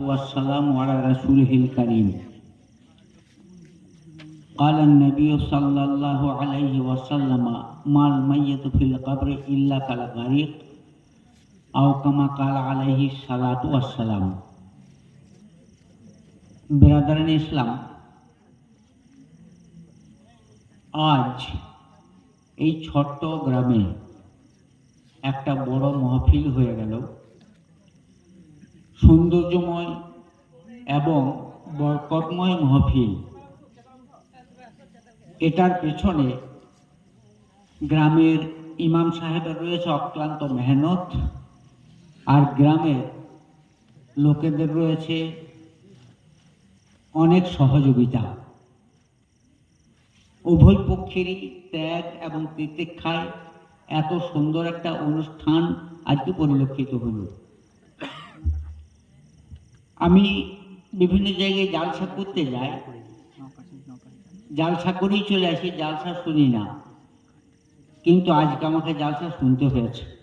والسلام على رسوله الكريم قال النبي صلى الله عليه وسلم ما الميت في القبر إلا كالغريق أو كما قال عليه الصلاة والسلام ব্রাদারান ইসলাম আজ এই ছোট্ট গ্রামে একটা বড় মহফিল হয়ে গেল সৌন্দর্যময় এবং বরকতময় মহফিল। এটার পেছনে গ্রামের ইমাম সাহেবের রয়েছে অক্লান্ত মেহনত, আর গ্রামের লোকেদের রয়েছে অনেক সহযোগিতা। উভয় পক্ষেরই ত্যাগ এবং তিতিক্ষায় এত সুন্দর একটা অনুষ্ঠান আজকে পরিলক্ষিত হলো। আমি বিভিন্ন জায়গায় জালসা করতে যাই। জালসা করেই চলে আসি, জালসা শুনি না। কিন্তু আজকে আমাকে জালসা শুনতে হয়েছে।